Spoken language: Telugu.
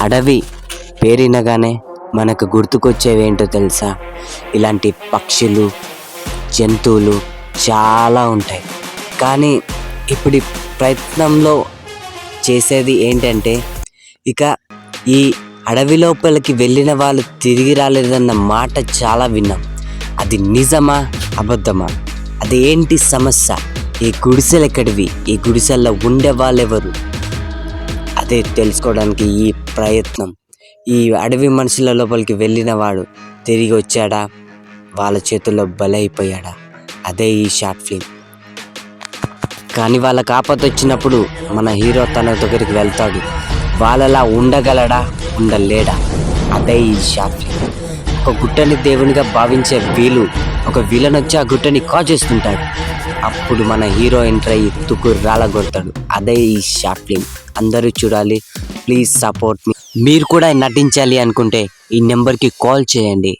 అడవి పేరినగానే మనకు గుర్తుకొచ్చేవి ఏంటో తెలుసా? ఇలాంటి పక్షులు జంతువులు చాలా ఉంటాయి. కానీ ఇప్పుడు ప్రయత్నంలో చేసేది ఏంటంటే ఇక ఈ అడవి లోపలికి వెళ్ళిన వాళ్ళు తిరిగి రాలేదన్న మాట చాలా విన్నాం. అది నిజమా? అబద్ధమా? అది ఏంటి సమస్య? ఈ గుడిసెలు ఎక్కడివి ఈ గుడిసెల్లో ఉండే వాళ్ళెవరు అదే తెలుసుకోవడానికి ఈ ప్రయత్నం. ఈ అడవి మనుషుల లోపలికి వెళ్ళిన వాడు తిరిగి వచ్చాడా? వాళ్ళ చేతుల్లో బలైపోయాడా? అదే ఈ షార్ట్ ఫిల్మ్. కానీ వాళ్ళకి ఆపద వచ్చినప్పుడు మన హీరో తన దగ్గరికి వెళ్తాడు. వాళ్ళలా ఉండగలడా? ఉండలేడా? అదే ఈ షార్ట్ ఫిల్మ్. ఒక గుట్టని దేవునిగా భావించే వీలు ఒక విలన్ వచ్చి ఆ గుట్టని కాజేస్తుంటాడు. అప్పుడు మన హీరో ఎంటర్ అయ్యి తుకురు రాలగొడతాడు. అదే ఈ షార్ట్ ఫిల్మ్ అందరూ చూడాలి. Please support me. మీరు కూడా నటించాలి అనుకుంటే ఈ నెంబర్కి కాల్ చేయండి.